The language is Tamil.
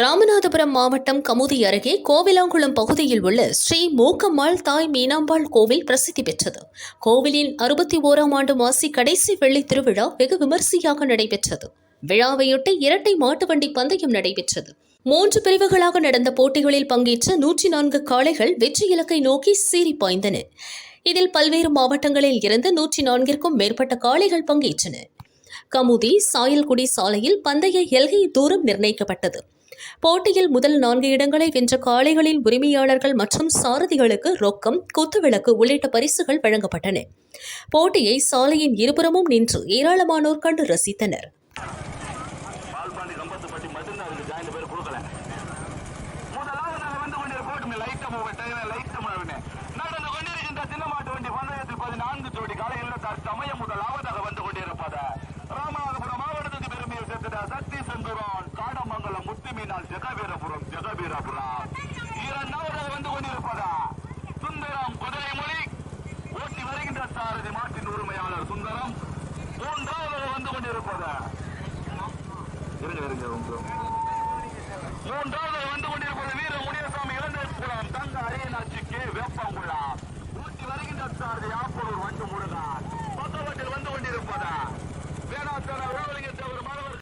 ராமநாதபுரம் மாவட்டம் கமுதி அருகே கோவிலாங்குளம் பகுதியில் உள்ள ஸ்ரீ மூக்கம்மாள் தாய் மீனாம்பாள் கோவில் பிரசித்தி பெற்றது. கோவிலின் அறுபத்தி ஓராம் ஆண்டு மாசி கடைசி வெள்ளி திருவிழா வெகு விமரிசையாக நடைபெற்றது. விழாவையொட்டி இரட்டை மாட்டு வண்டி பந்தயம் நடைபெற்றது. மூன்று பிரிவுகளாக நடந்த போட்டிகளில் பங்கேற்ற நூற்றி நான்கு காளைகள் வெற்றி இலக்கை நோக்கி சீறி பாய்ந்தன. இதில் பல்வேறு மாவட்டங்களில் இருந்து நூற்றி நான்கிற்கும் மேற்பட்ட காளைகள் பங்கேற்றன. கமுதி சாயல்குடி சாலையில் பந்தய எல்கை தூரம் நிர்ணயிக்கப்பட்டது. போட்டியில் முதல் நான்கு இடங்களை வென்ற காளைகளின் உரிமையாளர்கள் மற்றும் சாரதிகளுக்கு ரொக்கம் குத்துவிளக்கு உள்ளிட்ட பரிசுகள் வழங்கப்பட்டன. போட்டியை சாலையின் இருபுறமும் நின்று ஏராளமானோர் கண்டு ரசித்தனர். முதலாவது வந்து லைட்டா முத்துமீனால் ஜெகவீரபுரம் ஜெகவீரபுரம் இரண்டாவதாக வந்து கொண்டிருப்பதா? சுந்தரம் குதிரைமொழி. ஓட்டி வருகின்ற சாரதி மாட்டின் உரிமையாளர் சுந்தரம். மூன்றாவதாக வந்து கொண்டிருப்பதா? இருங்க இருங்க. மூன்றாவது